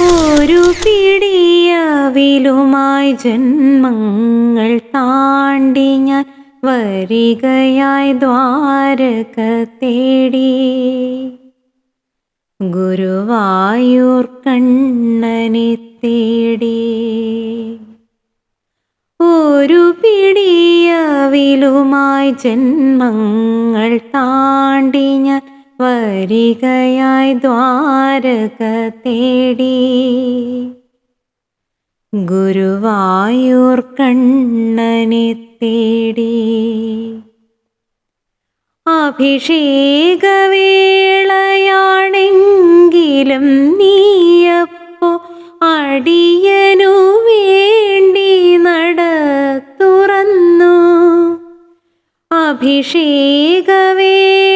ഒരു പിടിയവിലുമായി ജന്മങ്ങൾ താണ്ടി ഞാൻ വരികയായി ദ്വാരക തേടി. ഗുരുവായൂർ കണ്ണനെ തേടി. ഒരു പിടിയവിലുമായി ജന്മങ്ങൾ താണ്ടി ഞാൻ വരികയായി ദ്വാരക തേടി. ഗുരുവായൂർ കണ്ണനെ തേടി. അഭിഷേകവേളയാണെങ്കിലും നീയപ്പോ അടിയനു വേണ്ടി നട തുറന്നു. അഭിഷേകവേളയാണെങ്കിലും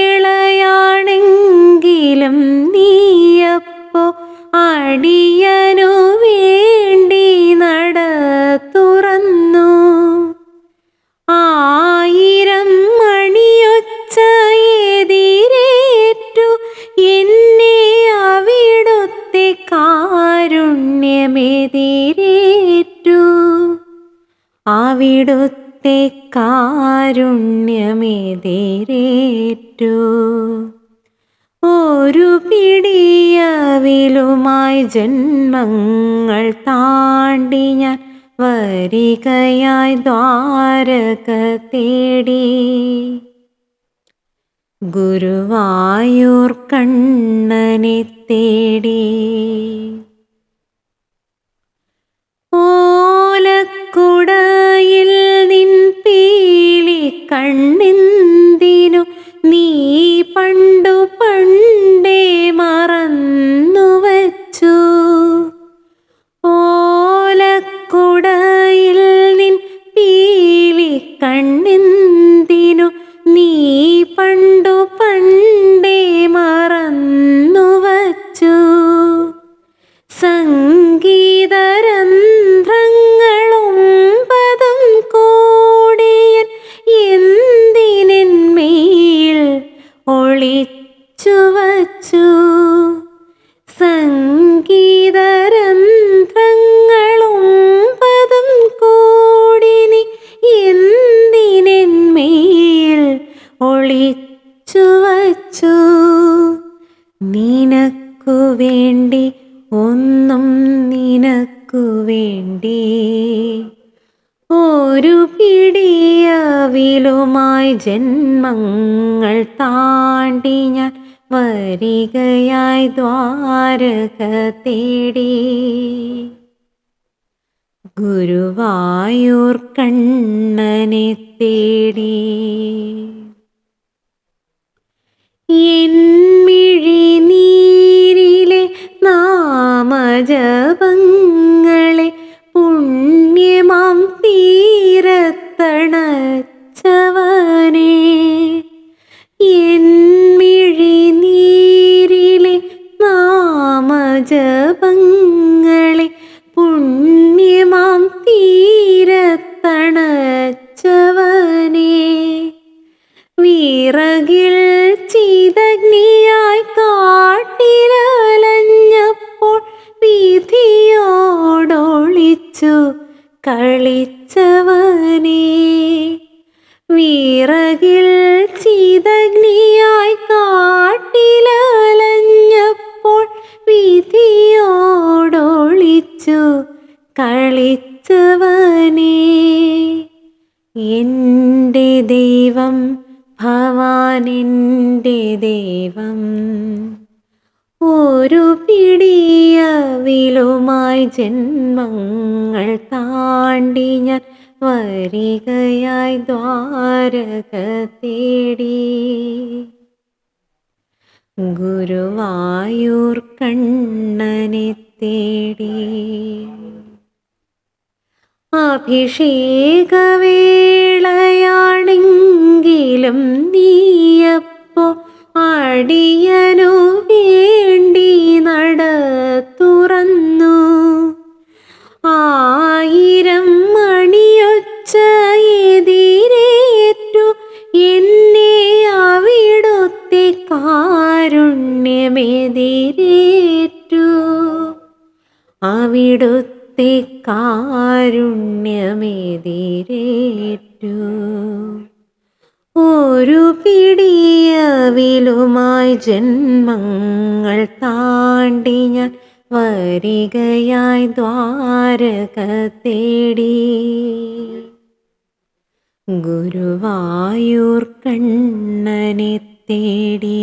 അവിടുത്തെ കാരുണ്യമേതേരേറ്റു ഒരു പിടിയവിലുമായി ജന്മങ്ങൾ താണ്ടി ഞാൻ വരികയായി ദ്വാരക തേടി. ഗുരുവായൂർ കണ്ണനെ തേടി കണ്ണെന്തിനു നീ പണ്ടു പണ്ടേ മറന്നു വച്ചു വേണ്ടി ഒന്നും നിനക്കു വേണ്ടി. ഒരു പിടിയവിലുമായി ജന്മങ്ങൾ താണ്ടി ഞാൻ വരികയായി ദ്വാരക തേടി. ഗുരുവായൂർ കണ്ണനെ തേടി. നാമജപങ്ങളെ പുണ്യമാം തീരത്തണച്ചവനെ. എന്നിഴിനീരിലെ നാമജപങ്ങളെ പുണ്യമാം തീരത്തണച്ചവനെ. വിറകിൽ വിധിയോടൊളിച്ചു കളിച്ചവനെ വിറകിൽ ചിതഗ്നിയായി കാട്ടിലലഞ്ഞപ്പോൾ വിധിയോടൊളിച്ചു കളിച്ചവനെ എന്റെ ദൈവം ഭവാനെന്റെ ദൈവം. ഒരു പിടിയവിലുമായി ജന്മങ്ങൾ താണ്ടി ഞാൻ വരികയായി ദ്വാരക തേടി ഗുരുവായൂർ കണ്ണനെ തേടി. അഭിഷേകവേളയാണെങ്കിലും കാരുണ്യമെതിരേറ്റു അവിടുത്തെ കാരുണ്യമെതിരേറ്റു ഒരു പിടിയവിലുമായി ജന്മങ്ങൾ താണ്ടി ഞാൻ വരികയായി ദ്വാരക തേടി ഗുരുവായൂർ കണ്ണനെ തേടി